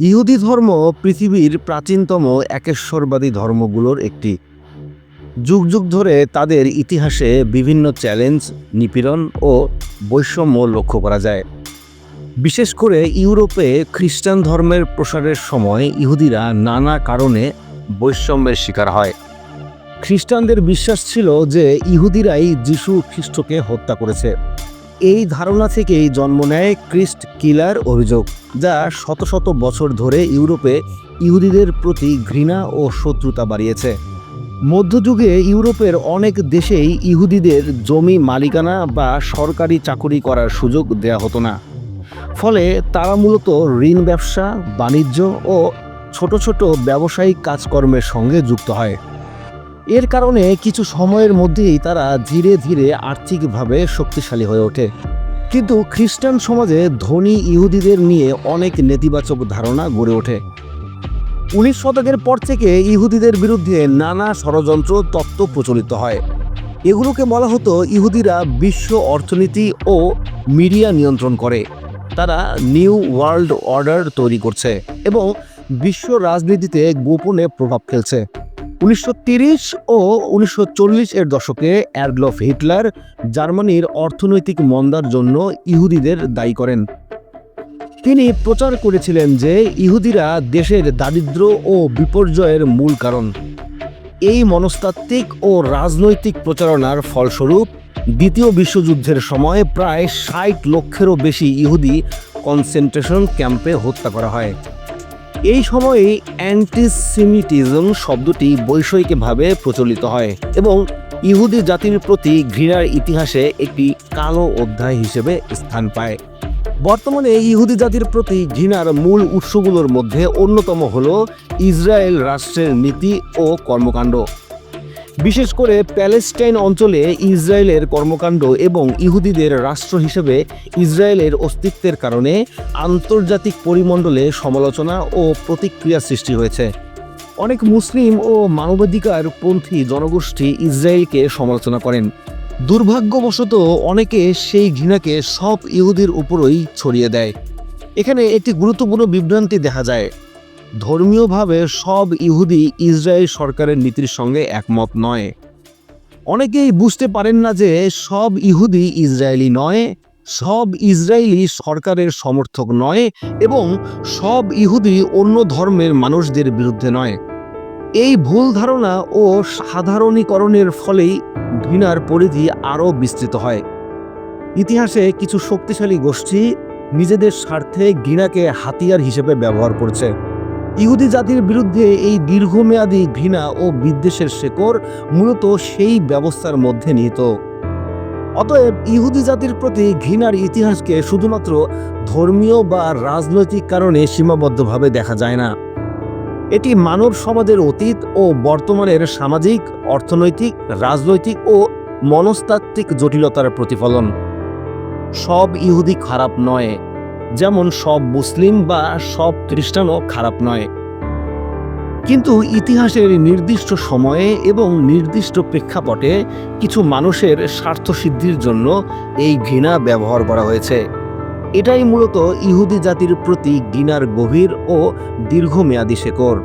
ইহুদি ধর্ম পৃথিবীর প্রাচীনতম একেশ্বরবাদী ধর্মগুলোর একটি। যুগ যুগ ধরে তাদের ইতিহাসে বিভিন্ন চ্যালেঞ্জ, নিপীড়ন ও বৈষম্য লক্ষ্য করা যায়। বিশেষ করে ইউরোপে খ্রিস্টান ধর্মের প্রসারের সময় ইহুদিরা নানা কারণে বৈষম্যের শিকার হয়। খ্রিস্টানদের বিশ্বাস ছিল যে ইহুদিরাই যিশু খ্রিস্টকে হত্যা করেছে। এই ধারণা থেকেই জন্ম নেয় ক্রিস্ট কিলার অভিযোগ, যা শত শত বছর ধরে ইউরোপে ইহুদিদের প্রতি ঘৃণা ও শত্রুতা বাড়িয়েছে। মধ্যযুগে ইউরোপের অনেক দেশেই ইহুদিদের জমি মালিকানা বা সরকারি চাকুরি করার সুযোগ দেয়া হতো না। ফলে তারা মূলত ঋণ ব্যবসা, বাণিজ্য ও ছোট ছোট ব্যবসায়িক কাজকর্মের সঙ্গে যুক্ত হয়। এর কারণে কিছু সময়ের মধ্যেই তারা ধীরে ধীরে আর্থিকভাবে শক্তিশালী হয়ে ওঠে। কিন্তু খ্রিস্টান সমাজে ধনী ইহুদিদের নিয়ে অনেক নেতিবাচক ধারণা গড়ে ওঠে। উনিশ শতকের পর থেকে ইহুদিদের বিরুদ্ধে নানা ষড়যন্ত্র তত্ত্ব প্রচলিত হয়। এগুলোকে বলা হতো ইহুদিরা বিশ্ব অর্থনীতি ও মিডিয়া নিয়ন্ত্রণ করে। তারা নিউ ওয়ার্ল্ড অর্ডার তৈরি করছে এবং বিশ্ব রাজনীতিতে গোপনে প্রভাব ফেলছে। উনিশশো ও উনিশশো চল্লিশ এর দশকে অ্যাডলফ হিটলার জার্মানির অর্থনৈতিক মন্দার জন্য ইহুদিদের দায়ী করেন। তিনি প্রচার করেছিলেন যে ইহুদিরা দেশের দারিদ্র ও বিপর্যয়ের মূল কারণ। এই মনস্তাত্ত্বিক ও রাজনৈতিক প্রচারণার ফলস্বরূপ দ্বিতীয় বিশ্বযুদ্ধের সময় প্রায় ষাট লক্ষেরও বেশি ইহুদি কনসেন্ট্রেশন ক্যাম্পে হত্যা করা হয়। এই সময়ে অ্যান্টিসিমিটিজম শব্দটি বৈষয়িকভাবে প্রচলিত হয় এবং ইহুদি জাতির প্রতি ঘৃণার ইতিহাসে একটি কালো অধ্যায় হিসেবে স্থান পায়। বর্তমানে ইহুদি জাতির প্রতি ঘৃণার মূল উৎসগুলোর মধ্যে অন্যতম হল ইসরায়েল রাষ্ট্রের নীতি ও কর্মকাণ্ড। বিশেষ করে প্যালেস্টাইন অঞ্চলে ইসরায়েলের কর্মকাণ্ড এবং ইহুদিদের রাষ্ট্র হিসেবে ইসরায়েলের অস্তিত্বের কারণে আন্তর্জাতিক পরিমণ্ডলে সমালোচনা ও প্রতিক্রিয়া সৃষ্টি হয়েছে। অনেক মুসলিম ও মানবাধিকার পন্থী জনগোষ্ঠী ইসরায়েলকে সমালোচনা করেন। দুর্ভাগ্যবশত অনেকে সেই ঘৃণাকে সব ইহুদির উপরই ছড়িয়ে দেয়। এখানে একটি গুরুত্বপূর্ণ বিভ্রান্তি দেখা যায়। ধর্মীয়ভাবে সব ইহুদি ইসরায়েল সরকারের নীতির সঙ্গে একমত নয়। অনেকেই বুঝতে পারেন না যে সব ইহুদি ইসরায়েলি নয়, সব ইসরায়েলি সরকারের সমর্থক নয় এবং সব ইহুদি অন্য ধর্মের মানুষদের বিরুদ্ধে নয়। এই ভুল ধারণা ও সাধারণীকরণের ফলেই ঘৃণার পরিধি আরও বিস্তৃত হয়। ইতিহাসে কিছু শক্তিশালী গোষ্ঠী নিজেদের স্বার্থে ঘৃণাকে হাতিয়ার হিসেবে ব্যবহার করছে। ইহুদি জাতির বিরুদ্ধে এই দীর্ঘমেয়াদী ঘৃণা ও বিদ্বেষের শেকড় মূলত সেই ব্যবস্থার মধ্যে নিহিত। অতএব ইহুদি জাতির প্রতি ঘৃণার ইতিহাসকে শুধুমাত্র ধর্মীয় বা রাজনৈতিক কারণে সীমাবদ্ধভাবে দেখা যায় না। এটি মানব সমাজের অতীত ও বর্তমানের সামাজিক, অর্থনৈতিক, রাজনৈতিক ও মনস্তাত্ত্বিক জটিলতার প্রতিফলন। সব ইহুদি খারাপ নয়। যেমন সব মুসলিম বা সব খ্রিস্টানও খারাপ নয়। কিন্তু ইতিহাসের নির্দিষ্ট সময়ে এবং নির্দিষ্ট প্রেক্ষাপটে কিছু মানুষের স্বার্থসিদ্ধির জন্য এই ঘৃণা ব্যবহার করা হয়েছে। এটাই মূলত ইহুদি জাতির প্রতি ঘৃণার গভীর ও দীর্ঘমেয়াদী শেকড়।